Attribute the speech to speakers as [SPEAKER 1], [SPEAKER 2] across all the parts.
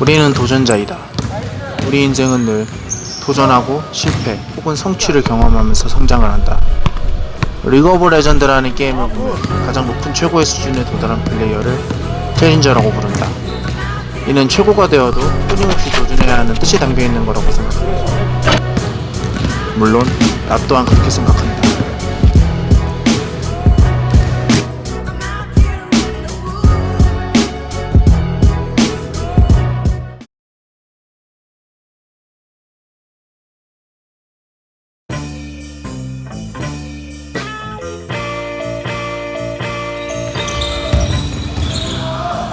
[SPEAKER 1] 우리는 도전자이다. 우리 인생은 늘 도전하고 실패 혹은 성취를 경험하면서 성장을 한다. 리그 오브 레전드라는 게임을 보면 가장 높은 최고의 수준에 도달한 플레이어를 챌린저라고 부른다. 이는 최고가 되어도 끊임없이 도전해야 하는 뜻이 담겨 있는 거라고 생각한다. 물론 나 또한 그렇게 생각한다.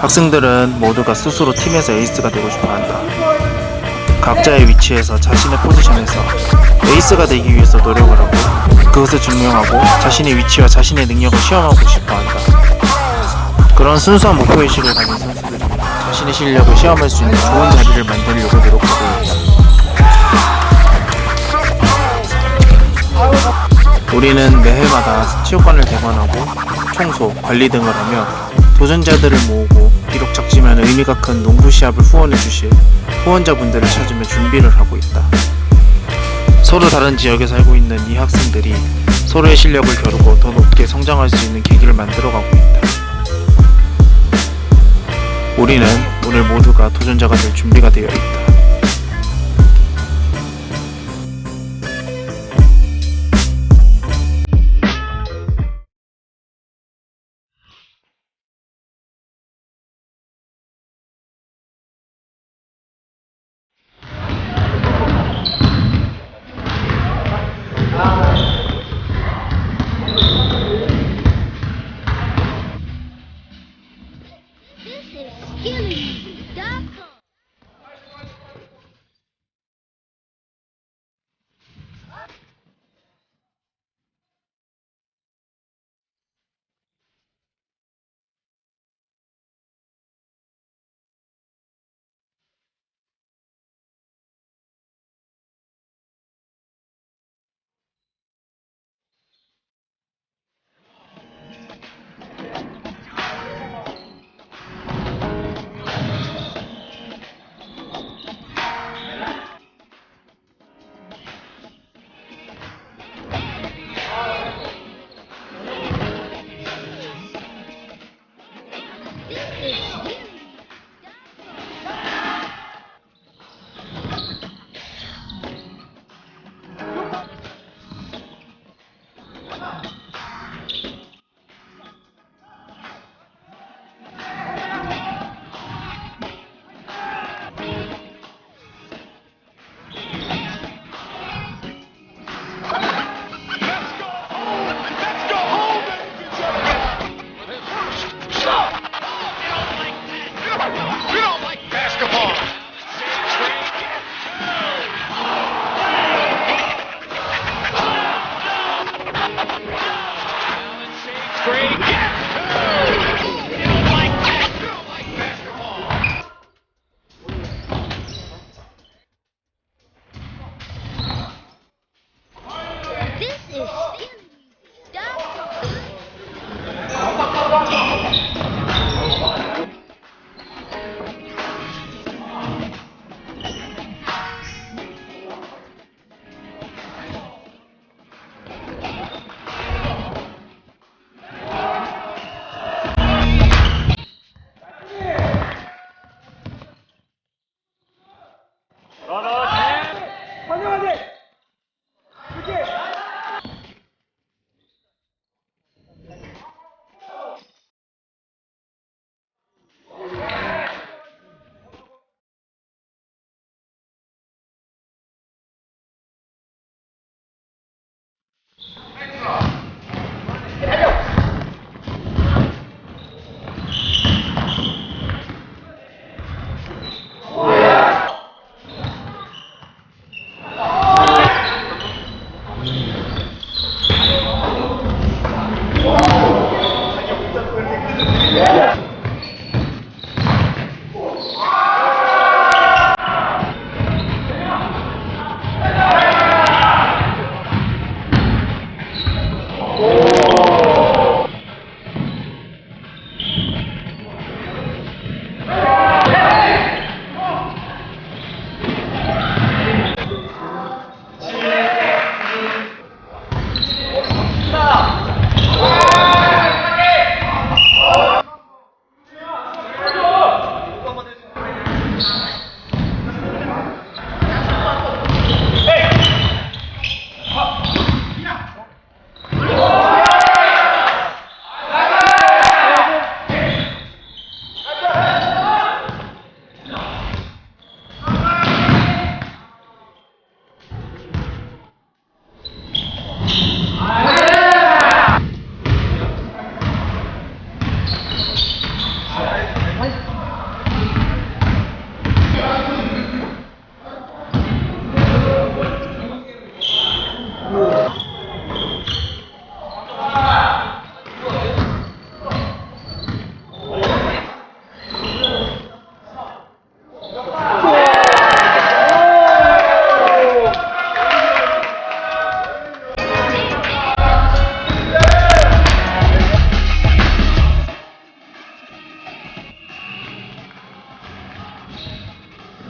[SPEAKER 1] 학생들은 모두가 스스로 팀에서 에이스가 되고 싶어 한다. 각자의 위치에서 자신의 포지션에서 에이스가 되기 위해서 노력을 하고 그것을 증명하고 자신의 위치와 자신의 능력을 시험하고 싶어 한다. 그런 순수한 목표의식을 가진 선수들이 자신의 실력을 시험할 수 있는 좋은 자리를 만들려고 노력하고 있다. 우리는 매해마다 체육관을 개관하고 청소, 관리 등을 하며 도전자들을 모으고 비록 작지만 의미가 큰 농구 시합을 후원해 주실 후원자분들을 찾으며 준비를 하고 있다. 서로 다른 지역에 살고 있는 이 학생들이 서로의 실력을 겨루고 더 높게 성장할 수 있는 계기를 만들어가고 있다. 우리는 오늘 모두가 도전자가 될 준비가 되어 있다.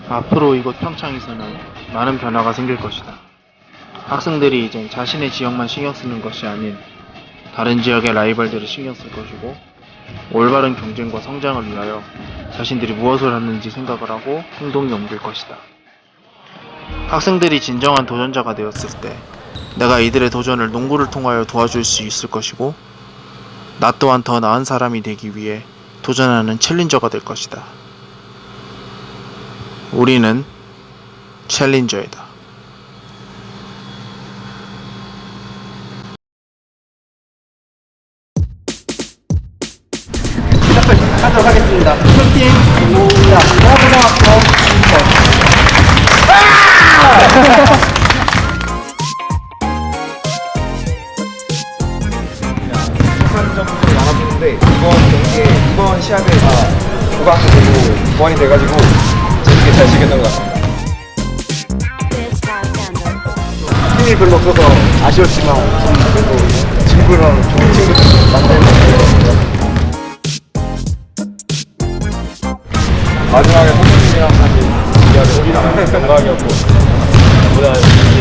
[SPEAKER 1] 앞으로 이곳 평창에서는 많은 변화가 생길 것이다. 학생들이 이제 자신의 지역만 신경 쓰는 것이 아닌 다른 지역의 라이벌들을 신경 쓸 것이고 올바른 경쟁과 성장을 위하여 자신들이 무엇을 하는지 생각을 하고 행동에 옮길 것이다. 학생들이 진정한 도전자가 되었을 때 내가 이들의 도전을 농구를 통하여 도와줄 수 있을 것이고 나 또한 더 나은 사람이 되기 위해 도전하는 챌린저가 될 것이다. 우리는 챌린저이다.
[SPEAKER 2] 하도록 하겠습니다. 팀,
[SPEAKER 3] 경기에 이번 시합에 다 고각도 되고 보완이 돼가지고 잘 즐겼던 것 같습니다. 힘이 별로 없어서 아쉬웠지만 그래도 친구랑 좋은 친구들 만나는 마지막에 선생님이랑 같이 이야기 우리랑 영광이었고 보다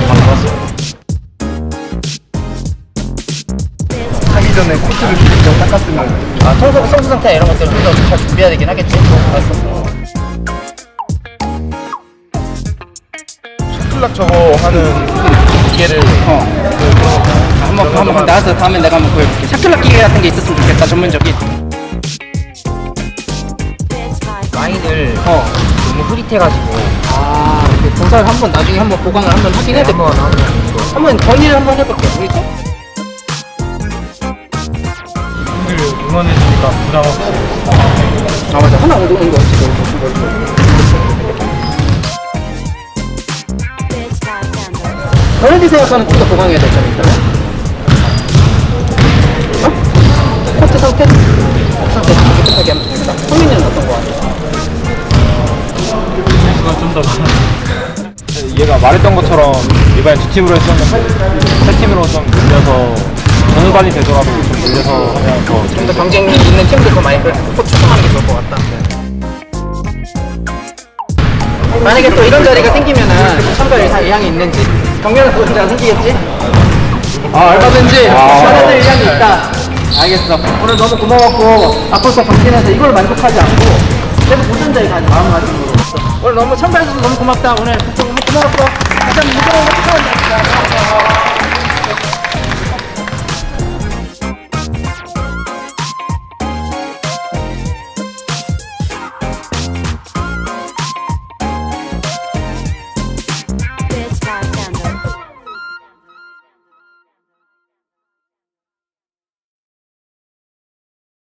[SPEAKER 3] 반갑습니다. 하기 전에 코트를 직접 닦았으면
[SPEAKER 2] 아, 청소, 성수 상태 이런 것들은 우리가 잘 준비해야 되긴 하겠지. 알았어.
[SPEAKER 3] 샤클락 저거 하는 기계를
[SPEAKER 2] 어. 한번, 한번 나와서 다음에 내가 한번 보여줄게. 샤클락 기계 같은 게 있었으면 좋겠다, 전문적인.
[SPEAKER 4] 라인을
[SPEAKER 2] 어.
[SPEAKER 4] 너무 흐릿해가지고
[SPEAKER 2] 아, 그 동사를 한번 나중에 한번 보강을 한번 하긴 해야 돼.
[SPEAKER 4] 한번 하면
[SPEAKER 2] 한번 건의를 한번 해볼게. 우리 팀?
[SPEAKER 3] 응원해주니까 부담 없이
[SPEAKER 2] 아, 맞아. 하나 오는 거 지금. 너네들이 생각하는 좀더 보강해야 될 점이 있다면? 어? 코트 상태? 상태 깨끗하게 하면 좋겠다. 성민이는 어떤 거 같아?
[SPEAKER 3] 얘가 말했던 것처럼 이번에 두 팀으로 했었는데 세 팀으로 좀 늘려서 전후반이 되더라도 좀 늘려서 하면 더
[SPEAKER 2] 좀더 경쟁이 있는 팀들 더 많이 꼭 추천하는 게 좋을 것 같다. 만약에 또 이런 자리가 생기면은 참가 의향이 있는지 경면은 또 문제가 생기겠지? 아 얼마든지 전화들 의향이 있다. 알겠어. 오늘 너무 고마웠고 앞으로 더 경쟁해서 이걸 만족하지 않고 계속 도전자의 가진 마음가짐으로 오늘 너무 참가해줘서 너무 고맙다. 오늘 너무 고마웠어. 다시 한번 무조건 축하한다.